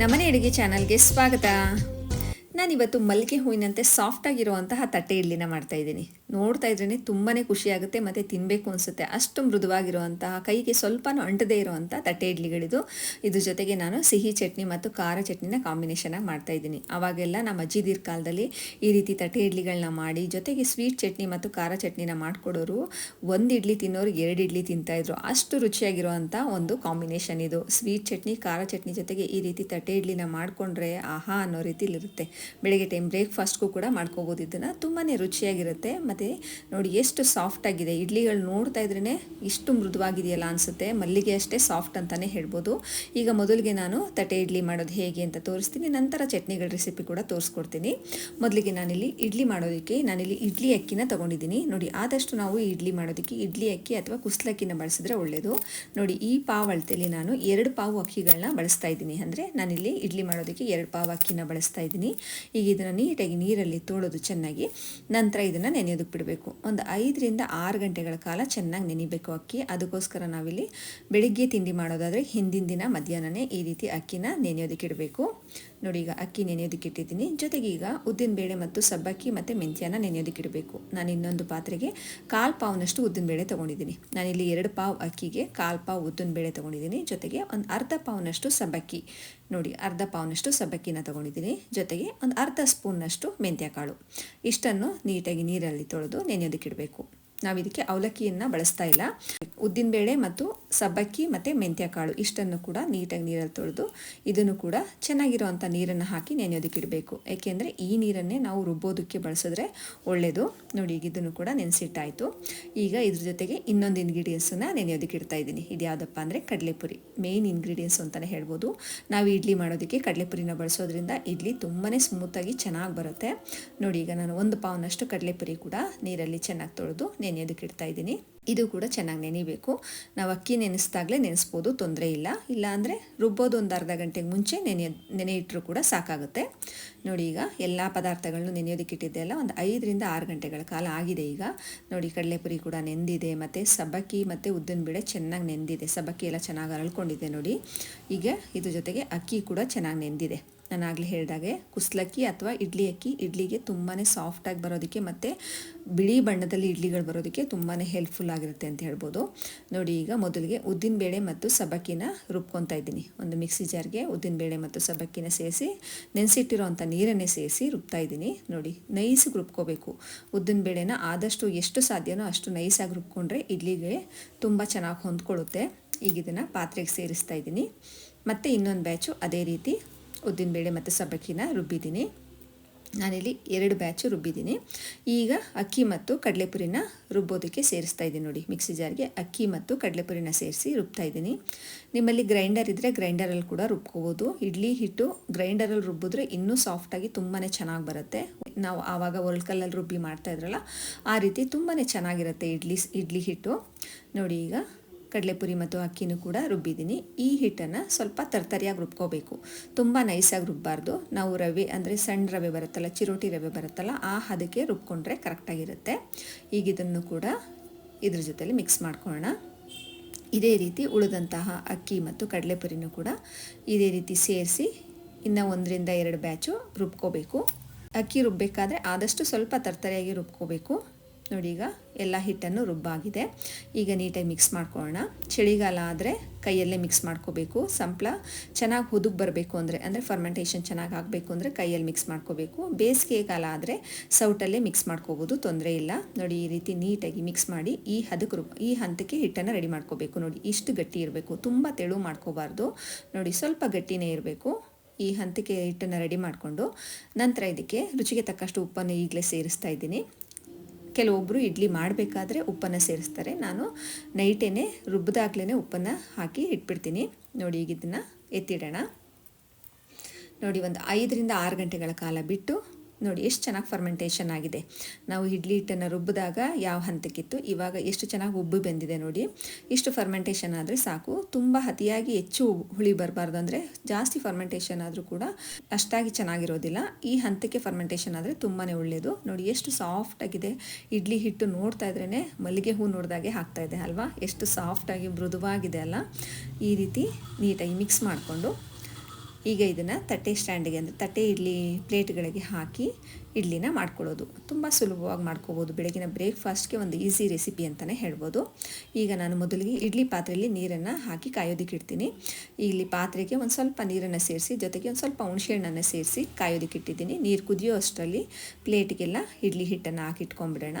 ನಮ್ಮನೆ ಅಡುಗೆ ಚಾನಲ್ಗೆ ಸ್ವಾಗತ. ನಾನಿವತ್ತು ಮಲ್ಲಿಗೆ ಹೂವಿನಂತೆ ಸಾಫ್ಟ್ ಆಗಿರುವಂತಹ ತಟ್ಟೆ ಇಡ್ಲಿನ ಮಾಡ್ತಾ ಇದ್ದೀನಿ. ನೋಡ್ತಾ ಇದ್ರೇ ತುಂಬಾ ಖುಷಿಯಾಗುತ್ತೆ ಮತ್ತು ತಿನ್ನಬೇಕು ಅನಿಸುತ್ತೆ. ಅಷ್ಟು ಮೃದುವಾಗಿರುವಂತಹ, ಕೈಗೆ ಸ್ವಲ್ಪನೂ ಅಂಟದೇ ಇರುವಂಥ ತಟ್ಟೆ ಇಡ್ಲಿಗಳಿದು. ಇದು ಜೊತೆಗೆ ನಾನು ಸಿಹಿ ಚಟ್ನಿ ಮತ್ತು ಖಾರ ಚಟ್ನಿನ ಕಾಂಬಿನೇಷನಾಗಿ ಮಾಡ್ತಾ ಇದ್ದೀನಿ. ಅವಾಗೆಲ್ಲ ನಮ್ಮ ಅಜ್ಜಿದಿರ್ ಕಾಲದಲ್ಲಿ ಈ ರೀತಿ ತಟ್ಟೆ ಇಡ್ಲಿಗಳನ್ನ ಮಾಡಿ, ಜೊತೆಗೆ ಸ್ವೀಟ್ ಚಟ್ನಿ ಮತ್ತು ಖಾರ ಚಟ್ನಿನ ಮಾಡಿಕೊಡೋರು ಒಂದು ಇಡ್ಲಿ ತಿನ್ನೋರು ಎರಡು ಇಡ್ಲಿ ತಿಂತಾಯಿದ್ರು ಅಷ್ಟು ರುಚಿಯಾಗಿರುವಂಥ ಒಂದು ಕಾಂಬಿನೇಷನ್ ಇದು. ಸ್ವೀಟ್ ಚಟ್ನಿ, ಖಾರ ಚಟ್ನಿ ಜೊತೆಗೆ ಈ ರೀತಿ ತಟ್ಟೆ ಇಡ್ಲಿನ ಮಾಡಿಕೊಂಡ್ರೆ ಆಹಾ ಅನ್ನೋ ರೀತಿಲಿರುತ್ತೆ. ಬೆಳಗ್ಗೆ ಟೈಮ್ ಬ್ರೇಕ್ಫಾಸ್ಟ್ಗೂ ಕೂಡ ಮಾಡ್ಕೋಬೋದು ಇದನ್ನು. ತುಂಬಾ ರುಚಿಯಾಗಿರುತ್ತೆ. ಮತ್ತು ನೋಡಿ ಎಷ್ಟು ಸಾಫ್ಟ್ ಆಗಿದೆ. ಇಡ್ಲಿಗಳು ನೋಡ್ತಾ ಇದ್ರೇ ಇಷ್ಟು ಮೃದುವಾಗಿದೆಯಲ್ಲ ಅನಿಸುತ್ತೆ. ಮಲ್ಲಿಗೆ ಅಷ್ಟೇ ಸಾಫ್ಟ್ ಅಂತಲೇ ಹೇಳ್ಬೋದು. ಈಗ ಮೊದಲಿಗೆ ನಾನು ತಟ್ಟೆ ಇಡ್ಲಿ ಮಾಡೋದು ಹೇಗೆ ಅಂತ ತೋರಿಸ್ತೀನಿ. ನಂತರ ಚಟ್ನಿಗಳ ರೆಸಿಪಿ ಕೂಡ ತೋರಿಸ್ಕೊಡ್ತೀನಿ. ಮೊದಲಿಗೆ ನಾನಿಲ್ಲಿ ಇಡ್ಲಿ ಮಾಡೋದಕ್ಕೆ ನಾನಿಲ್ಲಿ ಇಡ್ಲಿ ಅಕ್ಕಿನ ತೊಗೊಂಡಿದ್ದೀನಿ. ನೋಡಿ ಆದಷ್ಟು ನಾವು ಇಡ್ಲಿ ಮಾಡೋದಕ್ಕೆ ಇಡ್ಲಿ ಅಕ್ಕಿ ಅಥವಾ ಕುಸ್ಲಕ್ಕಿನ ಬಳಸಿದ್ರೆ ಒಳ್ಳೆಯದು ನೋಡಿ ಈ ಪಾವ್ ಅಳತೆಯಲ್ಲಿ ನಾನು ಎರಡು ಪಾವು ಅಕ್ಕಿಗಳನ್ನ ಬಳಸ್ತಾ ಇದ್ದೀನಿ. ಅಂದರೆ ನಾನಿಲ್ಲಿ ಇಡ್ಲಿ ಮಾಡೋದಕ್ಕೆ ಎರಡು ಪಾವು ಅಕ್ಕಿನ ಬಳಸ್ತಾ ಇದ್ದೀನಿ. ಈಗ ಇದನ್ನು ನೀಟಾಗಿ ನೀರಲ್ಲಿ ತೊಳೆದು ಚೆನ್ನಾಗಿ ನಂತರ ಇದನ್ನು ನೆನೆಯೋದಕ್ಕೆ ಬಿಡಬೇಕು. ಒಂದು ಐದರಿಂದ ಆರು ಗಂಟೆಗಳ ಕಾಲ ಚೆನ್ನಾಗಿ ನೆನಿಬೇಕು ಅಕ್ಕಿ. ಅದಕ್ಕೋಸ್ಕರ ನಾವಿಲ್ಲಿ ಬೆಳಿಗ್ಗೆ ತಿಂಡಿ ಮಾಡೋದಾದರೆ ಹಿಂದಿನ ದಿನ ಮಧ್ಯಾಹ್ನನೇ ಈ ರೀತಿ ಅಕ್ಕಿನ ನೆನೆಯೋದಕ್ಕೆ ಇಡಬೇಕು. ನೋಡಿ ಈಗ ಅಕ್ಕಿ ನೆನೆಯೋದಕ್ಕೆ ಇಟ್ಟಿದ್ದೀನಿ ಜೊತೆಗೆ ಈಗ ಉದ್ದಿನಬೇಳೆ ಮತ್ತು ಸಬ್ಬಕ್ಕಿ ಮತ್ತು ಮೆಂತ್ಯನ ನೆನೆಯೋದಕ್ಕೆ ಇಡಬೇಕು ನಾನು ಇನ್ನೊಂದು ಪಾತ್ರೆಗೆ ಕಾಲು ಪಾವ್ನಷ್ಟು ಉದ್ದಿನಬೇಳೆ ತೊಗೊಂಡಿದ್ದೀನಿ. ನಾನಿಲ್ಲಿ ಎರಡು ಪಾವ್ ಅಕ್ಕಿಗೆ ಕಾಲು ಪಾವ್ ಉದ್ದಿನಬೇಳೆ ತೊಗೊಂಡಿದ್ದೀನಿ. ಜೊತೆಗೆ ಒಂದು ಅರ್ಧ ಪಾವ್ನಷ್ಟು ಸಬ್ಬಕ್ಕಿ. ನೋಡಿ, ಅರ್ಧ ಪಾವ್ನಷ್ಟು ಸಬ್ಬಕ್ಕಿನ ತೊಗೊಂಡಿದ್ದೀನಿ. ಜೊತೆಗೆ ಒಂದು ಅರ್ಧ ಸ್ಪೂನ್ನಷ್ಟು ಮೆಂತ್ಯ ಕಾಳು ಇಷ್ಟನ್ನು ನೀಟಾಗಿ ನೀರಲ್ಲಿ ತೊಳೆದು ನೆನೆಯೋದಕ್ಕೆ ಇಡಬೇಕು ನಾವು ಇದಕ್ಕೆ ಅವಲಕ್ಕಿಯನ್ನು ಬಳಸ್ತಾ ಇಲ್ಲ. ಉದ್ದಿನಬೇಳೆ ಮತ್ತು ಸಬ್ಬಕ್ಕಿ ಮತ್ತು ಮೆಂತ್ಯ ಕಾಳು ಇಷ್ಟನ್ನು ಕೂಡ ನೀಟಾಗಿ ನೀರಲ್ಲಿ ತೊಳೆದು ಇದನ್ನು ಕೂಡ ಚೆನ್ನಾಗಿರುವಂಥ ನೀರನ್ನು ಹಾಕಿ ನೆನೆಯೋದಕ್ಕೆ ಇಡಬೇಕು. ಏಕೆಂದರೆ ಈ ನೀರನ್ನೇ ನಾವು ರುಬ್ಬೋದಕ್ಕೆ ಬಳಸಿದ್ರೆ ಒಳ್ಳೆಯದು ನೋಡಿ, ಈಗ ಇದನ್ನು ಕೂಡ ನೆನೆಸಿಟ್ಟಾಯಿತು. ಈಗ ಇದ್ರ ಜೊತೆಗೆ ಇನ್ನೊಂದು ಇಂಗ್ರೀಡಿಯೆಂಟ್ಸನ್ನು ನೆನೆಯೋದಕ್ಕೆ ಇಡ್ತಾ ಇದ್ದೀನಿ. ಇದು ಯಾವುದಪ್ಪ ಅಂದರೆ ಕಡಲೆಪುರಿ. ಮೇಯ್ನ್ ಇಂಗ್ರೀಡಿಯೆಂಟ್ಸ್ ಅಂತಲೇ ಹೇಳ್ಬೋದು. ನಾವು ಇಡ್ಲಿ ಮಾಡೋದಕ್ಕೆ ಕಡಲೆಪುರಿನ ಬಳಸೋದ್ರಿಂದ ಇಡ್ಲಿ ತುಂಬಾ ಸ್ಮೂತಾಗಿ ಚೆನ್ನಾಗಿ ಬರುತ್ತೆ. ನೋಡಿ, ಈಗ ನಾನು ಒಂದು ಪಾವನಷ್ಟು ಕಡಲೆಪುರಿ ಕೂಡ ನೀರಲ್ಲಿ ಚೆನ್ನಾಗಿ ತೊಳೆದು ನೆನೆಯೋದಕ್ಕೆ ಇಡ್ತಾ ಇದ್ದೀನಿ ಇದು ಕೂಡ ಚೆನ್ನಾಗಿ ನೆನಿಬೇಕು. ನಾವು ಅಕ್ಕಿ ನೆನೆಸ್ದಾಗಲೇ ನೆನೆಸ್ಬೋದು, ತೊಂದರೆ ಇಲ್ಲ. ಇಲ್ಲ ಅಂದರೆ ರುಬ್ಬೋದು ಒಂದು ಅರ್ಧ ಗಂಟೆಗೆ ಮುಂಚೆ ನೆನೆ ನೆನೆ ಇಟ್ಟರು ಕೂಡ ಸಾಕಾಗುತ್ತೆ. ನೋಡಿ ಈಗ ಎಲ್ಲ ಪದಾರ್ಥಗಳನ್ನು ನೆನೆಯೋದಕ್ಕೆ ಇಟ್ಟಿದ್ದೆಲ್ಲ ಒಂದು ಐದರಿಂದ ಆರು ಗಂಟೆಗಳ ಕಾಲ ಆಗಿದೆ ಈಗ. ನೋಡಿ ಕಡಲೆಪುರಿ ಕೂಡ ನೆಂದಿದೆ, ಮತ್ತು ಸಬ್ಬಕ್ಕಿ ಮತ್ತು ಉದ್ದಿನ ಬೇಳೆ ಚೆನ್ನಾಗಿ ನೆಂದಿದೆ. ಸಬ್ಬಕ್ಕಿ ಎಲ್ಲ ಚೆನ್ನಾಗಿ ಅರಳ್ಕೊಂಡಿದೆ ನೋಡಿ. ಈಗ ಇದ್ರ ಜೊತೆಗೆ ಅಕ್ಕಿ ಕೂಡ ಚೆನ್ನಾಗಿ ನೆಂದಿದೆ. ನಾನು ಆಗಲೇ ಹೇಳಿದಾಗೆ ಕುಸ್ಲಕ್ಕಿ ಅಥವಾ ಇಡ್ಲಿ ಅಕ್ಕಿ, ಇಡ್ಲಿಗೆ ತುಂಬಾ ಸಾಫ್ಟಾಗಿ ಬರೋದಕ್ಕೆ ಮತ್ತು ಬಿಳಿ ಬಣ್ಣದಲ್ಲಿ ಇಡ್ಲಿಗಳು ಬರೋದಕ್ಕೆ ತುಂಬಾ ಹೆಲ್ಪ್ಫುಲ್ ಆಗಿರುತ್ತೆ ಅಂತ ಹೇಳ್ಬೋದು. ನೋಡಿ ಈಗ ಮೊದಲಿಗೆ ಉದ್ದಿನಬೇಳೆ ಮತ್ತು ಸಬಕ್ಕಿನ ರುಬ್ಕೊತಾ ಇದ್ದೀನಿ. ಒಂದು ಮಿಕ್ಸಿ ಜಾರ್ಗೆ ಉದ್ದಿನಬೇಳೆ ಮತ್ತು ಸಬಕ್ಕಿನ ಸೇರಿಸಿ ನೆನೆಸಿಟ್ಟಿರೋವಂಥ ನೀರನ್ನೇ ಸೇರಿಸಿ ರುಬ್ತಾ ಇದ್ದೀನಿ. ನೋಡಿ, ನೈಸಿಗೆ ರುಬ್ಕೋಬೇಕು. ಉದ್ದಿನಬೇಳೆನ ಆದಷ್ಟು ಎಷ್ಟು ಸಾಧ್ಯನೋ ಅಷ್ಟು ನೈಸಾಗಿ ರುಬ್ಕೊಂಡ್ರೆ ಇಡ್ಲಿಗೆ ತುಂಬ ಚೆನ್ನಾಗಿ ಹೊಂದ್ಕೊಳ್ಳುತ್ತೆ. ಈಗ ಇದನ್ನು ಪಾತ್ರೆಗೆ ಸೇರಿಸ್ತಾ ಇದ್ದೀನಿ. ಮತ್ತು ಇನ್ನೊಂದು ಬ್ಯಾಚು ಅದೇ ರೀತಿ ಉದ್ದಿನಬೇಳೆ ಮತ್ತು ಸಬ್ಬಕ್ಕಿನ ರುಬ್ಬಿದ್ದೀನಿ. ನಾನಿಲ್ಲಿ ಎರಡು ಬ್ಯಾಚು ರುಬ್ಬಿದ್ದೀನಿ. ಈಗ ಅಕ್ಕಿ ಮತ್ತು ಕಡಲೆಪುರಿನ ರುಬ್ಬೋದಕ್ಕೆ ಸೇರಿಸ್ತಾ ಇದ್ದೀನಿ ನೋಡಿ. ಮಿಕ್ಸಿ ಜಾರ್ಗೆ ಅಕ್ಕಿ ಮತ್ತು ಕಡಲೆಪುರಿನ ಸೇರಿಸಿ ರುಬ್ತಾ ಇದ್ದೀನಿ. ನಿಮ್ಮಲ್ಲಿ ಗ್ರೈಂಡರ್ ಇದ್ದರೆ ಗ್ರೈಂಡರಲ್ಲಿ ಕೂಡ ರುಬ್ಕೋಬೋದು. ಇಡ್ಲಿ ಹಿಟ್ಟು ಗ್ರೈಂಡರಲ್ಲಿ ರುಬ್ಬಿದ್ರೆ ಇನ್ನೂ ಸಾಫ್ಟಾಗಿ ತುಂಬಾ ಚೆನ್ನಾಗಿ ಬರುತ್ತೆ. ನಾವು ಆವಾಗ ಒಲ್ಕಲ್ಲಲ್ಲಿ ರುಬ್ಬಿ ಮಾಡ್ತಾ ಇದ್ರಲ್ಲ, ಆ ರೀತಿ ತುಂಬಾ ಚೆನ್ನಾಗಿರುತ್ತೆ ಇಡ್ಲಿ ಇಡ್ಲಿ ಹಿಟ್ಟು. ನೋಡಿ ಈಗ ಕಡಲೆಪುರಿ ಮತ್ತು ಅಕ್ಕಿನೂ ಕೂಡ ರುಬ್ಬಿದ್ದೀನಿ. ಈ ಹಿಟ್ಟನ್ನು ಸ್ವಲ್ಪ ತರ್ತರಿಯಾಗಿ ರುಬ್ಕೋಬೇಕು. ತುಂಬ ನೈಸಾಗಿ ರುಬ್ಬಾರ್ದು. ನಾವು ರವೆ ಅಂದರೆ ಸಣ್ಣ ರವೆ ಬರುತ್ತಲ್ಲ, ಚಿರೋಟಿ ರವೆ ಬರುತ್ತಲ್ಲ, ಆ ಹದಕ್ಕೆ ರುಬ್ಕೊಂಡ್ರೆ ಕರೆಕ್ಟಾಗಿರುತ್ತೆ. ಈಗ ಇದನ್ನು ಕೂಡ ಇದ್ರ ಜೊತೆಲಿ ಮಿಕ್ಸ್ ಮಾಡ್ಕೊಳ್ಳೋಣ. ಇದೇ ರೀತಿ ಉಳಿದಂತಹ ಅಕ್ಕಿ ಮತ್ತು ಕಡಲೆಪುರಿನೂ ಕೂಡ ಇದೇ ರೀತಿ ಸೇರಿಸಿ ಇನ್ನು ಒಂದರಿಂದ ಎರಡು ಬ್ಯಾಚು ರುಬ್ಕೋಬೇಕು. ಅಕ್ಕಿ ರುಬ್ಬಬೇಕಾದ್ರೆ ಆದಷ್ಟು ಸ್ವಲ್ಪ ತರ್ತರಿಯಾಗಿ ರುಬ್ಕೋಬೇಕು. ನೋಡಿ ಈಗ ಎಲ್ಲ ಹಿಟ್ಟನ್ನು ರುಬ್ಬಾಗಿದೆ. ಈಗ ನೀಟಾಗಿ ಮಿಕ್ಸ್ ಮಾಡ್ಕೊಳ್ಳೋಣ. ಚಳಿಗಾಲ ಆದರೆ ಕೈಯಲ್ಲೇ ಮಿಕ್ಸ್ ಮಾಡ್ಕೋಬೇಕು. ಸಂಪ್ಳ ಚೆನ್ನಾಗಿ ಹುದುಗ್ ಬರಬೇಕು ಅಂದರೆ ಅಂದರೆ ಫರ್ಮೆಂಟೇಷನ್ ಚೆನ್ನಾಗಿ ಆಗಬೇಕು ಅಂದರೆ ಕೈಯಲ್ಲಿ ಮಿಕ್ಸ್ ಮಾಡ್ಕೋಬೇಕು. ಬೇಸಿಗೆ ಕಾಲ ಆದರೆ ಸೌಟಲ್ಲೇ ಮಿಕ್ಸ್ ಮಾಡ್ಕೋಬೋದು, ತೊಂದರೆ ಇಲ್ಲ. ನೋಡಿ ಈ ರೀತಿ ನೀಟಾಗಿ ಮಿಕ್ಸ್ ಮಾಡಿ ಈ ಹದಕ್ಕೆ ರುಬ್ ಈ ಹಂತಕ್ಕೆ ಹಿಟ್ಟನ್ನು ರೆಡಿ ಮಾಡ್ಕೋಬೇಕು. ನೋಡಿ ಇಷ್ಟು ಗಟ್ಟಿ ಇರಬೇಕು. ತುಂಬ ತೆಳು ಮಾಡ್ಕೋಬಾರ್ದು. ನೋಡಿ ಸ್ವಲ್ಪ ಗಟ್ಟಿನೇ ಇರಬೇಕು. ಈ ಹಂತಕ್ಕೆ ಹಿಟ್ಟನ್ನು ರೆಡಿ ಮಾಡಿಕೊಂಡು ನಂತರ ಇದಕ್ಕೆ ರುಚಿಗೆ ತಕ್ಕಷ್ಟು ಉಪ್ಪನ್ನು ಈಗಲೇ ಸೇರಿಸ್ತಾ ಇದ್ದೀನಿ. ಕೆಲವೊಬ್ಬರು ಇಡ್ಲಿ ಮಾಡಬೇಕಾದ್ರೆ ಉಪ್ಪನ್ನು ಸೇರಿಸ್ತಾರೆ. ನಾನು ನೈಟೇನೆ ರುಬ್ಬಿದಾಗ್ಲೇ ಉಪ್ಪನ್ನು ಹಾಕಿ ಇಟ್ಬಿಡ್ತೀನಿ. ನೋಡಿ, ಈಗ ಇದನ್ನು ಎತ್ತಿಡೋಣ. ನೋಡಿ, ಒಂದು ಐದರಿಂದ ಆರು ಗಂಟೆಗಳ ಕಾಲ ಬಿಟ್ಟು ನೋಡಿ ಎಷ್ಟು ಚೆನ್ನಾಗಿ ಫರ್ಮೆಂಟೇಷನ್ ಆಗಿದೆ. ನಾವು ಇಡ್ಲಿ ಹಿಟ್ಟನ್ನು ರುಬ್ಬಿದಾಗ ಯಾವ ಹಂತಕ್ಕಿತ್ತು? ಇವಾಗ ಎಷ್ಟು ಚೆನ್ನಾಗಿ ಉಬ್ಬಿ ಬಂದಿದೆ ನೋಡಿ. ಇಷ್ಟು ಫರ್ಮೆಂಟೇಷನ್ ಆದರೆ ಸಾಕು. ತುಂಬ ಅತಿಯಾಗಿ ಹೆಚ್ಚು ಹುಳಿ ಬರಬಾರ್ದು ಅಂದರೆ ಜಾಸ್ತಿ ಫರ್ಮೆಂಟೇಷನ್ ಆದರೂ ಕೂಡ ಅಷ್ಟಾಗಿ ಚೆನ್ನಾಗಿರೋದಿಲ್ಲ. ಈ ಹಂತಕ್ಕೆ ಫರ್ಮೆಂಟೇಷನ್ ಆದರೆ ತುಂಬಾ ಒಳ್ಳೆಯದು ನೋಡಿ ಎಷ್ಟು ಸಾಫ್ಟ್ ಆಗಿದೆ. ಇಡ್ಲಿ ಹಿಟ್ಟು ನೋಡ್ತಾ ಇದ್ರೇ ಮಲ್ಲಿಗೆ ಹೂ ನೋಡಿದಾಗೆ ಆಗ್ತಾ ಇದೆ ಅಲ್ವಾ? ಎಷ್ಟು ಸಾಫ್ಟಾಗಿ ಮೃದುವಾಗಿದೆ ಅಲ್ಲ? ಈ ರೀತಿ ನೀಟಾಗಿ ಮಿಕ್ಸ್ ಮಾಡಿಕೊಂಡು ಈಗ ಇದನ್ನು ತಟ್ಟೆ ಸ್ಟ್ಯಾಂಡಿಗೆ ಅಂದರೆ ತಟ್ಟೆ ಇಡ್ಲಿ ಪ್ಲೇಟ್ಗಳಿಗೆ ಹಾಕಿ ಇಡ್ಲಿನ ಮಾಡ್ಕೊಳ್ಳೋದು ತುಂಬ ಸುಲಭವಾಗಿ ಮಾಡ್ಕೋಬೋದು. ಬೆಳಗಿನ ಬ್ರೇಕ್ಫಾಸ್ಟ್ಗೆ ಒಂದು ಈಸಿ ರೆಸಿಪಿ ಅಂತಲೇ ಹೇಳ್ಬೋದು. ಈಗ ನಾನು ಮೊದಲಿಗೆ ಇಡ್ಲಿ ಪಾತ್ರೆಯಲ್ಲಿ ನೀರನ್ನು ಹಾಕಿ ಕಾಯೋದಕ್ಕೆ ಇಡ್ತೀನಿ. ಇಲ್ಲಿ ಪಾತ್ರೆಗೆ ಒಂದು ಸ್ವಲ್ಪ ನೀರನ್ನು ಸೇರಿಸಿ, ಜೊತೆಗೆ ಒಂದು ಸ್ವಲ್ಪ ಹುಣಸೆಹಣ್ಣನ್ನು ಸೇರಿಸಿ ಕಾಯೋದಕ್ಕೆ ಇಟ್ಟಿದ್ದೀನಿ. ನೀರು ಕುದಿಯೋ ಅಷ್ಟರಲ್ಲಿ ಪ್ಲೇಟ್ಗೆಲ್ಲ ಇಡ್ಲಿ ಹಿಟ್ಟನ್ನು ಹಾಕಿಟ್ಕೊಂಡ್ಬಿಡೋಣ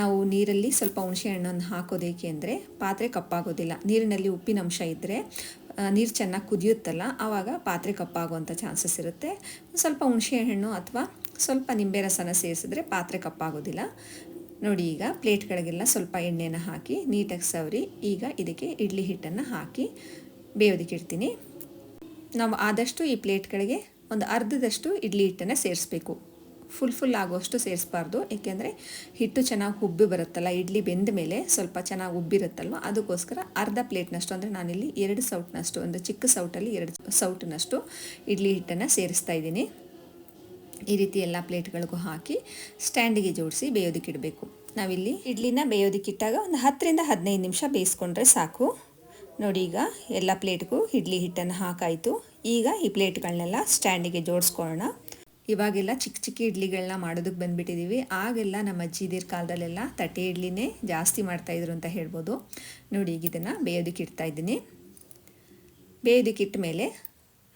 ನಾವು ನೀರಲ್ಲಿ ಸ್ವಲ್ಪ ಹುಣಸೆಹಣ್ಣನ್ನು ಹಾಕೋದೇಕೆ ಅಂದರೆ ಪಾತ್ರೆ ಕಪ್ಪಾಗೋದಿಲ್ಲ. ನೀರಿನಲ್ಲಿ ಉಪ್ಪಿನಂಶ ಇದ್ದರೆ ನೀರು ಚೆನ್ನಾಗಿ ಕುದಿಯುತ್ತಲ್ಲ, ಆವಾಗ ಪಾತ್ರೆ ಕಪ್ಪಾಗುವಂಥ ಚಾನ್ಸಸ್ ಇರುತ್ತೆ. ಸ್ವಲ್ಪ ಹುಣಸೆಹಣ್ಣು ಅಥವಾ ಸ್ವಲ್ಪ ನಿಂಬೆ ರಸನ ಸೇರಿಸಿದ್ರೆ ಪಾತ್ರೆ ಕಪ್ಪಾಗೋದಿಲ್ಲ. ನೋಡಿ ಈಗ ಪ್ಲೇಟ್ಗಳಿಗೆಲ್ಲ ಸ್ವಲ್ಪ ಎಣ್ಣೆನ ಹಾಕಿ, ನೀಟಾಗಿ ಸವರಿ, ಈಗ ಇದಕ್ಕೆ ಇಡ್ಲಿ ಹಿಟ್ಟನ್ನು ಹಾಕಿ ಬೇಯೋದಕ್ಕೆ ಇಡ್ತೀನಿ. ನಾವು ಆದಷ್ಟು ಈ ಪ್ಲೇಟ್ಗಳಿಗೆ ಒಂದು ಅರ್ಧದಷ್ಟು ಇಡ್ಲಿ ಹಿಟ್ಟನ್ನು ಸೇರಿಸ್ಬೇಕು. ಫುಲ್ ಫುಲ್ ಆಗೋಷ್ಟು ಸೇರಿಸಬಾರ್ದು. ಏಕೆಂದರೆ ಹಿಟ್ಟು ಚೆನ್ನಾಗಿ ಉಬ್ಬಿ ಬರುತ್ತಲ್ಲ, ಇಡ್ಲಿ ಬೆಂದ ಮೇಲೆ ಸ್ವಲ್ಪ ಚೆನ್ನಾಗಿ ಉಬ್ಬಿರುತ್ತಲ್ವ, ಅದಕ್ಕೋಸ್ಕರ ಅರ್ಧ ಪ್ಲೇಟ್ನಷ್ಟು, ಅಂದರೆ ನಾನಿಲ್ಲಿ ಎರಡು ಸೌಟ್ನಷ್ಟು, ಒಂದು ಚಿಕ್ಕ ಸೌಟಲ್ಲಿ ಎರಡು ಸೌಟಿನಷ್ಟು ಇಡ್ಲಿ ಹಿಟ್ಟನ್ನು ಸೇರಿಸ್ತಾ ಇದ್ದೀನಿ. ಈ ರೀತಿ ಎಲ್ಲ ಪ್ಲೇಟ್ಗಳಿಗೂ ಹಾಕಿ ಸ್ಟ್ಯಾಂಡಿಗೆ ಜೋಡಿಸಿ ಬೇಯೋದಕ್ಕಿಡಬೇಕು ನಾವಿಲ್ಲಿ ಇಡ್ಲಿನ ಬೇಯೋದಕ್ಕಿಟ್ಟಾಗ ಒಂದು ಹತ್ತರಿಂದ ಹದಿನೈದು ನಿಮಿಷ ಬೇಯಿಸ್ಕೊಂಡ್ರೆ ಸಾಕು. ನೋಡಿ ಈಗ ಎಲ್ಲ ಪ್ಲೇಟ್ಗೂ ಇಡ್ಲಿ ಹಿಟ್ಟನ್ನು ಹಾಕಾಯಿತು. ಈಗ ಈ ಪ್ಲೇಟ್ಗಳನ್ನೆಲ್ಲ ಸ್ಟ್ಯಾಂಡಿಗೆ ಜೋಡಿಸ್ಕೊಳ್ಳೋಣ. ಇವಾಗೆಲ್ಲ ಚಿಕ್ಕ ಚಿಕ್ಕ ಇಡ್ಲಿಗಳನ್ನ ಮಾಡೋದಕ್ಕೆ ಬಂದುಬಿಟ್ಟಿದ್ದೀವಿ ಆಗೆಲ್ಲ ನಮ್ಮ ಅಜ್ಜಿದಿರ ಕಾಲದಲ್ಲೆಲ್ಲ ತಟ್ಟೆ ಇಡ್ಲಿನೇ ಜಾಸ್ತಿ ಮಾಡ್ತಾಯಿದ್ರು ಅಂತ ಹೇಳ್ಬೋದು. ನೋಡಿ ಈಗ ಇದನ್ನು ಬೇಯೋದಕ್ಕೆ ಇಡ್ತಾ ಇದ್ದೀನಿ. ಬೇಯೋದಕ್ಕೆ ಇಟ್ಟ ಮೇಲೆ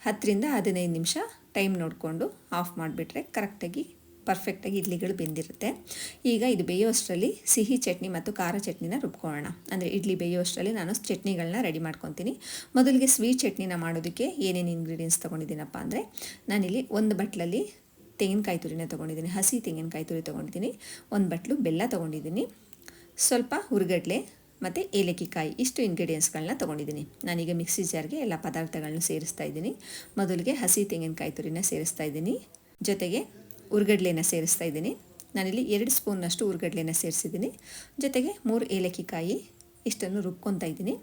ಹತ್ತರಿಂದ ಹದಿನೈದು ನಿಮಿಷ ಟೈಮ್ ನೋಡಿಕೊಂಡು ಆಫ್ ಮಾಡಿಬಿಟ್ರೆ ಕರೆಕ್ಟಾಗಿ ಪರ್ಫೆಕ್ಟಾಗಿ ಇಡ್ಲಿಗಳು ಬೆಂದಿರುತ್ತೆ. ಈಗ ಇದು ಬೇಯೋಷ್ಟರಲ್ಲಿ ಸಿಹಿ ಚಟ್ನಿ ಮತ್ತು ಖಾರ ಚಟ್ನಿನ ರುಬ್ಕೊಳ್ಳೋಣ. ಅಂದರೆ ಇಡ್ಲಿ ಬೇಯೋಷ್ಟರಲ್ಲಿ ನಾನು ಚಟ್ನಿಗಳನ್ನ ರೆಡಿ ಮಾಡ್ಕೊತೀನಿ. ಮೊದಲಿಗೆ ಸ್ವೀಟ್ ಚಟ್ನಿನ ಮಾಡೋದಕ್ಕೆ ಏನೇನು ಇಂಗ್ರೀಡಿಯೆಂಟ್ಸ್ ತೊಗೊಂಡಿದ್ದೀನಪ್ಪ ಅಂದರೆ ನಾನಿಲ್ಲಿ ಒಂದು ಬಟ್ಲಲ್ಲಿ ತೆಂಗಿನಕಾಯಿ ತುರಿನ ತೊಗೊಂಡಿದ್ದೀನಿ, ಹಸಿ ತೆಂಗಿನಕಾಯಿ ತುರಿ ತೊಗೊಂಡಿದ್ದೀನಿ, ಒಂದು ಬಟ್ಲು ಬೆಲ್ಲ ತೊಗೊಂಡಿದ್ದೀನಿ, ಸ್ವಲ್ಪ ಹುರ್ಗಡ್ಲೆ ಮತ್ತು ಏಲಕ್ಕಿಕಾಯಿ ಇಷ್ಟು ಇಂಗ್ರೀಡಿಯೆಂಟ್ಸ್ಗಳನ್ನ ತೊಗೊಂಡಿದ್ದೀನಿ. ನಾನೀಗ ಮಿಕ್ಸಿ ಜಾರ್ಗೆ ಎಲ್ಲ ಪದಾರ್ಥಗಳನ್ನ ಸೇರಿಸ್ತಾ ಇದ್ದೀನಿ. ಮೊದಲಿಗೆ ಹಸಿ ತೆಂಗಿನಕಾಯಿ ತುರಿನ ಸೇರಿಸ್ತಾ ಇದ್ದೀನಿ. ಜೊತೆಗೆ ಉರ್ಗಡ್ಲೆನ ಸೇರಿಸ್ತಾ ಇದ್ದೀನಿ. ನಾನಿಲ್ಲಿ ಎರಡು ಸ್ಪೂನ್ನಷ್ಟು ಉರ್ಗಡ್ಲೆನ ಸೇರಿಸಿದ್ದೀನಿ. ಜೊತೆಗೆ ಮೂರು ಏಲಕ್ಕಿಕಾಯಿ ಇಷ್ಟನ್ನು ರುಬ್ಕೊತಾ ಇದ್ದೀನಿ.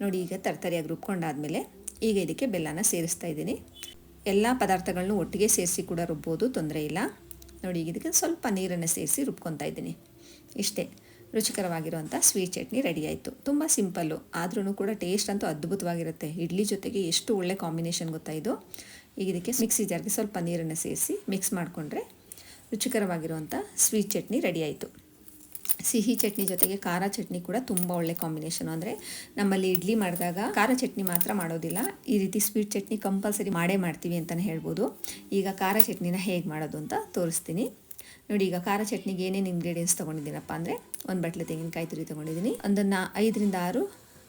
ನೋಡಿ ಈಗ ತರ್ತರಿಯಾಗಿ ರುಬ್ಕೊಂಡಾದಮೇಲೆ ಈಗ ಇದಕ್ಕೆ ಬೆಲ್ಲನ ಸೇರಿಸ್ತಾ ಇದ್ದೀನಿ. ಎಲ್ಲ ಪದಾರ್ಥಗಳನ್ನೂ ಒಟ್ಟಿಗೆ ಸೇರಿಸಿ ಕೂಡ ರುಬ್ಬೋದು, ತೊಂದರೆ ಇಲ್ಲ. ನೋಡಿ, ಈಗ ಇದಕ್ಕೆ ಸ್ವಲ್ಪ ನೀರನ್ನು ಸೇರಿಸಿ ರುಬ್ಕೊತಾ ಇದ್ದೀನಿ. ಇಷ್ಟೇ ರುಚಿಕರವಾಗಿರುವಂಥ ಸ್ವೀಟ್ ಚಟ್ನಿ ರೆಡಿ ಆಯಿತು. ತುಂಬ ಸಿಂಪಲ್ಲು ಆದ್ರೂ ಕೂಡ ಟೇಸ್ಟ್ ಅಂತೂ ಅದ್ಭುತವಾಗಿರುತ್ತೆ. ಇಡ್ಲಿ ಜೊತೆಗೆ ಎಷ್ಟು ಒಳ್ಳೆ ಕಾಂಬಿನೇಷನ್ ಗೊತ್ತಾ ಇದು? ಈಗ ಇದಕ್ಕೆ ಮಿಕ್ಸಿ ಜಾರ್ಗೆ ಸ್ವಲ್ಪ ನೀರನ್ನು ಸೇರಿಸಿ ಮಿಕ್ಸ್ ಮಾಡಿಕೊಂಡ್ರೆ ರುಚಿಕರವಾಗಿರುವಂಥ ಸ್ವೀಟ್ ಚಟ್ನಿ ರೆಡಿ ಆಯಿತು. ಸಿಹಿ ಚಟ್ನಿ ಜೊತೆಗೆ ಖಾರ ಚಟ್ನಿ ಕೂಡ ತುಂಬ ಒಳ್ಳೆ ಕಾಂಬಿನೇಷನ್. ಅಂದರೆ ನಮ್ಮಲ್ಲಿ ಇಡ್ಲಿ ಮಾಡಿದಾಗ ಖಾರ ಚಟ್ನಿ ಮಾತ್ರ ಮಾಡೋದಿಲ್ಲ. ಈ ರೀತಿ ಸ್ವೀಟ್ ಚಟ್ನಿ ಕಂಪಲ್ಸರಿ ಮಾಡೇ ಮಾಡ್ತೀವಿ ಅಂತಲೇ ಹೇಳ್ಬೋದು. ಈಗ ಖಾರ ಚಟ್ನಿನ ಹೇಗೆ ಮಾಡೋದು ಅಂತ ತೋರಿಸ್ತೀನಿ. ನೋಡಿ, ಈಗ ಖಾರ ಚಟ್ನಿಗೆ ಏನೇನು ಇಂಗ್ರೀಡಿಯೆಂಟ್ಸ್ ತೊಗೊಂಡಿದ್ದೀನಪ್ಪ ಅಂದರೆ ಒಂದು ಬಟ್ಲೆ ತೆಂಗಿನಕಾಯಿ ತುರಿ ತೊಗೊಂಡಿದ್ದೀನಿ. ಒಂದನ್ನು ಐದರಿಂದ ಆರು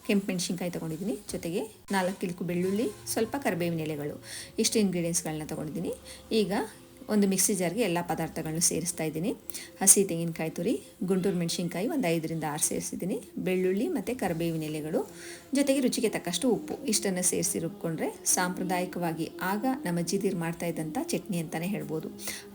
ಕೆಂಪು ಮೆಣಸಿನ್ಕಾಯಿ ತೊಗೊಂಡಿದ್ದೀನಿ. ಜೊತೆಗೆ ನಾಲ್ಕು ಕಿಲ್ಕು ಬೆಳ್ಳುಳ್ಳಿ, ಸ್ವಲ್ಪ ಕರಿಬೇವಿನ ಎಲೆಗಳು. ಇಷ್ಟು ಇಂಗ್ರೀಡಿಯೆಂಟ್ಸ್ಗಳನ್ನ ತೊಗೊಂಡಿದ್ದೀನಿ. ಈಗ ಒಂದು ಮಿಕ್ಸಿ ಜಾರ್ಗೆ ಎಲ್ಲ ಪದಾರ್ಥಗಳನ್ನು ಸೇರಿಸ್ತಾ ಇದ್ದೀನಿ. ಹಸಿ ತೆಂಗಿನಕಾಯಿ ತುರಿ, ಗುಂಟೂರು ಮೆಣಸಿನ್ಕಾಯಿ ಒಂದು ಐದರಿಂದ ಆರು ಸೇರಿಸಿದ್ದೀನಿ. ಬೆಳ್ಳುಳ್ಳಿ ಮತ್ತು ಕರಿಬೇವಿನ ಎಲೆಗಳು. ಜೊತೆಗೆ ರುಚಿಗೆ ತಕ್ಕಷ್ಟು ಉಪ್ಪು. ಇಷ್ಟನ್ನು ಸೇರಿಸಿ ರುಬ್ಕೊಂಡ್ರೆ ಸಾಂಪ್ರದಾಯಿಕವಾಗಿ ಆಗ ನಮ್ಮ ಅಜ್ಜಿದಿರು ಮಾಡ್ತಾ ಇದ್ದಂಥ ಚಟ್ನಿ ಅಂತಲೇ ಹೇಳ್ಬೋದು.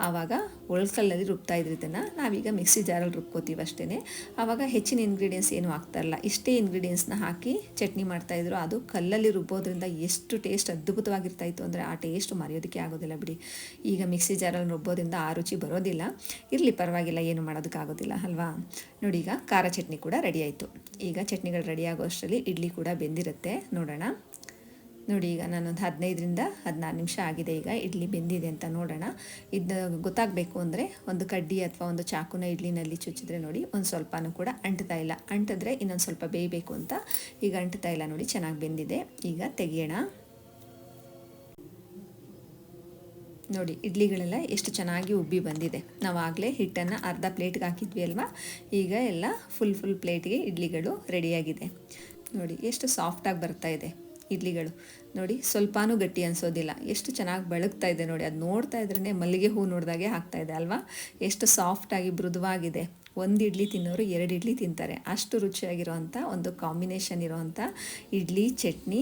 ಆವಾಗ ಒಳ್ಕಲ್ಲಲ್ಲಿ ರುಬ್ತಾ ಇದ್ದಿದ್ದನ್ನು ನಾವೀಗ ಮಿಕ್ಸಿ ಜಾರಲ್ಲಿ ರುಬ್ಕೋತೀವಿ ಅಷ್ಟೇ ಆವಾಗ ಹೆಚ್ಚಿನ ಇಂಗ್ರೀಡಿಯೆಂಟ್ಸ್ ಏನೂ ಆಗ್ತಾಯಿರಲ್ಲ ಇಷ್ಟೇ ಇಂಗ್ರೀಡಿಯೆಂಟ್ಸ್ನ ಹಾಕಿ ಚಟ್ನಿ ಮಾಡ್ತಾಯಿದ್ರು ಅದು ಕಲ್ಲಲ್ಲಿ ರುಬ್ಬೋದ್ರಿಂದ ಎಷ್ಟು ಟೇಸ್ಟ್ ಅದ್ಭುತವಾಗಿರ್ತಾಯಿತ್ತು ಅಂದರೆ ಆ ಟೇಸ್ಟ್ ಮರೆಯೋದಕ್ಕೆ ಆಗೋದಿಲ್ಲ ಬಿಡಿ. ಈಗ ಮಿಕ್ಸಿ ಜಾರಲ್ಲಿ ರುಬ್ಬೋದ್ರಿಂದ ಆ ರುಚಿ ಬರೋದಿಲ್ಲ. ಇರಲಿ, ಪರವಾಗಿಲ್ಲ, ಏನು ಮಾಡೋದಕ್ಕಾಗೋದಿಲ್ಲ, ಅಲ್ವಾ? ನೋಡಿ, ಈಗ ಖಾರ ಚಟ್ನಿ ಕೂಡ ರೆಡಿ ಆಯಿತು. ಈಗ ಚಟ್ನಿಗಳು ರೆಡಿ ಆಗೋ ಅಷ್ಟರಲ್ಲಿ ಇಡ್ಲಿ ಕೂಡ ಬೆಂದಿರುತ್ತೆ. ನೋಡೋಣ. ನೋಡಿ, ಈಗ ನಾನೊಂದು ಹದಿನೈದರಿಂದ ಹದಿನಾರು ನಿಮಿಷ ಆಗಿದೆ. ಈಗ ಇಡ್ಲಿ ಬೆಂದಿದೆ ಅಂತ ನೋಡೋಣ. ಇದು ಗೊತ್ತಾಗಬೇಕು ಅಂದರೆ ಒಂದು ಕಡ್ಡಿ ಅಥವಾ ಒಂದು ಚಾಕುನ ಇಡ್ಲಿನಲ್ಲಿ ಚುಚ್ಚಿದ್ರೆ ನೋಡಿ ಒಂದು ಸ್ವಲ್ಪನೂ ಕೂಡ ಅಂಟ್ತಾ ಇಲ್ಲ. ಅಂಟಿದ್ರೆ ಇನ್ನೊಂದು ಸ್ವಲ್ಪ ಬೇಯಬೇಕು ಅಂತ ಈಗ ಅಂಟ್ತಾ ಇಲ್ಲ ನೋಡಿ, ಚೆನ್ನಾಗಿ ಬೆಂದಿದೆ. ಈಗ ತೆಗಿಯೋಣ. ನೋಡಿ, ಇಡ್ಲಿಗಳೆಲ್ಲ ಎಷ್ಟು ಚೆನ್ನಾಗಿ ಉಬ್ಬಿ ಬಂದಿದೆ. ನಾವು ಆಗಲೇ ಹಿಟ್ಟನ್ನು ಅರ್ಧ ಪ್ಲೇಟ್ಗೆ ಹಾಕಿದ್ವಿ ಅಲ್ವಾ ಈಗ ಎಲ್ಲ ಫುಲ್ ಫುಲ್ ಪ್ಲೇಟ್ಗೆ ಇಡ್ಲಿಗಳು ರೆಡಿಯಾಗಿದೆ. ನೋಡಿ, ಎಷ್ಟು ಸಾಫ್ಟಾಗಿ ಬರ್ತಾ ಇದೆ ಇಡ್ಲಿಗಳು. ನೋಡಿ, ಸ್ವಲ್ಪನೂ ಗಟ್ಟಿ ಅನಿಸೋದಿಲ್ಲ. ಎಷ್ಟು ಚೆನ್ನಾಗಿ ಬೆಳಗ್ತಾ ಇದೆ ನೋಡಿ. ಅದು ನೋಡ್ತಾ ಇದ್ರೇ ಮಲ್ಲಿಗೆ ಹೂ ನೋಡಿದಾಗೆ ಆಗ್ತಾ ಇದೆ ಅಲ್ವಾ? ಎಷ್ಟು ಸಾಫ್ಟಾಗಿ ಮೃದುವಾಗಿದೆ. ಒಂದು ಇಡ್ಲಿ ತಿನ್ನೋರು ಎರಡು ಇಡ್ಲಿ ತಿಂತಾರೆ. ಅಷ್ಟು ರುಚಿಯಾಗಿರೋವಂಥ ಒಂದು ಕಾಂಬಿನೇಷನ್ ಇರೋವಂಥ ಇಡ್ಲಿ, ಚಟ್ನಿ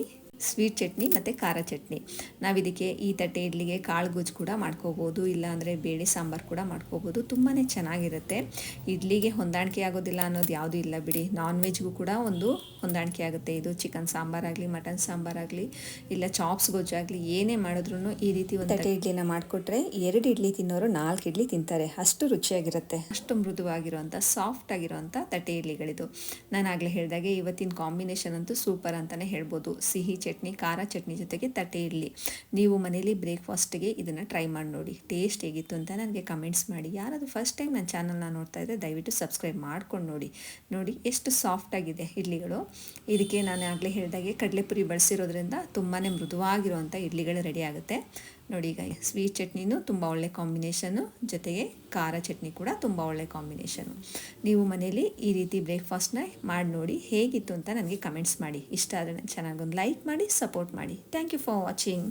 ಸ್ವೀಟ್ ಚಟ್ನಿ ಮತ್ತು ಖಾರ ಚಟ್ನಿ. ನಾವು ಇದಕ್ಕೆ ಈ ತಟ್ಟೆ ಇಡ್ಲಿಗೆ ಕಾಳು ಗೊಜ್ಜು ಕೂಡ ಮಾಡ್ಕೋಬೋದು ಇಲ್ಲಾಂದರೆ ಬೇಳೆ ಸಾಂಬಾರು ಕೂಡ ಮಾಡ್ಕೋಬೋದು. ತುಂಬಾ ಚೆನ್ನಾಗಿರುತ್ತೆ. ಇಡ್ಲಿಗೆ ಹೊಂದಾಣಿಕೆ ಆಗೋದಿಲ್ಲ ಅನ್ನೋದು ಯಾವುದೂ ಇಲ್ಲ ಬಿಡಿ. ನಾನ್ ವೆಜ್ಗೂ ಕೂಡ ಒಂದು ಹೊಂದಾಣಿಕೆ ಆಗುತ್ತೆ. ಇದು ಚಿಕನ್ ಸಾಂಬಾರಾಗಲಿ ಮಟನ್ ಸಾಂಬಾರಾಗಲಿ ಇಲ್ಲ ಚಾಪ್ಸ್ ಗೊಜ್ಜಾಗಲಿ ಏನೇ ಮಾಡಿದ್ರು ಈ ರೀತಿ ಒಂದು ತಟ್ಟೆ ಇಡ್ಲಿನ ಮಾಡಿಕೊಟ್ರೆ ಎರಡು ಇಡ್ಲಿ ತಿನ್ನೋರು ನಾಲ್ಕು ಇಡ್ಲಿ ತಿಂತಾರೆ. ಅಷ್ಟು ರುಚಿಯಾಗಿರುತ್ತೆ. ಅಷ್ಟು ಮೃದುವಾಗಿರುವಂಥ ಸಾಫ್ಟ್ ಆಗಿರುವಂಥ ತಟ್ಟೆ ಇಡ್ಲಿಗಳಿದು. ನಾನು ಆಗಲೇ ಹೇಳಿದಾಗೆ ಇವತ್ತಿನ ಕಾಂಬಿನೇಷನ್ ಅಂತೂ ಸೂಪರ್ ಅಂತಲೇ ಹೇಳ್ಬೋದು. ಸಿಹಿ ಚಟ್ನಿ ಖಾರ ಚಟ್ನಿ ಜೊತೆಗೆ ತಟ್ಟೆ ಇಡ್ಲಿ. ನೀವು ಮನೇಲಿ ಬ್ರೇಕ್ಫಾಸ್ಟ್ಗೆ ಇದನ್ನು ಟ್ರೈ ಮಾಡಿ ನೋಡಿ. ಟೇಸ್ಟ್ ಹೇಗಿತ್ತು ಅಂತ ನನಗೆ ಕಮೆಂಟ್ಸ್ ಮಾಡಿ. ಯಾರಾದರೂ ಫಸ್ಟ್ ಟೈಮ್ ನನ್ನ ಚಾನಲ್ನ ನೋಡ್ತಾ ಇದ್ದರೆ ದಯವಿಟ್ಟು ಸಬ್ಸ್ಕ್ರೈಬ್ ಮಾಡ್ಕೊಂಡು ನೋಡಿ. ನೋಡಿ ಎಷ್ಟು ಸಾಫ್ಟಾಗಿದೆ ಇಡ್ಲಿಗಳು. ಇದಕ್ಕೆ ನಾನು ಆಗಲೇ ಹೇಳಿದಾಗೆ ಕಡಲೆಪುರಿ ಬಳಸಿರೋದ್ರಿಂದ ತುಂಬಾ ಮೃದುವಾಗಿರುವಂಥ ಇಡ್ಲಿಗಳು ರೆಡಿ ಆಗುತ್ತೆ. ನೋಡಿ ಈಗ ಸ್ವೀಟ್ ಚಟ್ನಿನೂ ತುಂಬ ಒಳ್ಳೆ ಕಾಂಬಿನೇಷನು ಜೊತೆಗೆ ಖಾರ ಚಟ್ನಿ ಕೂಡ ತುಂಬ ಒಳ್ಳೆ ಕಾಂಬಿನೇಷನು ನೀವು ಮನೇಲಿ ಈ ರೀತಿ ಬ್ರೇಕ್ಫಾಸ್ಟ್ನ ಮಾಡಿ ನೋಡಿ ಹೇಗಿತ್ತು ಅಂತ ನನಗೆ ಕಮೆಂಟ್ಸ್ ಮಾಡಿ. ಇಷ್ಟ ಆದರೆ ಚೆನ್ನಾಗೊಂದು ಲೈಕ್ ಮಾಡಿ ಸಪೋರ್ಟ್ ಮಾಡಿ. Thank you for watching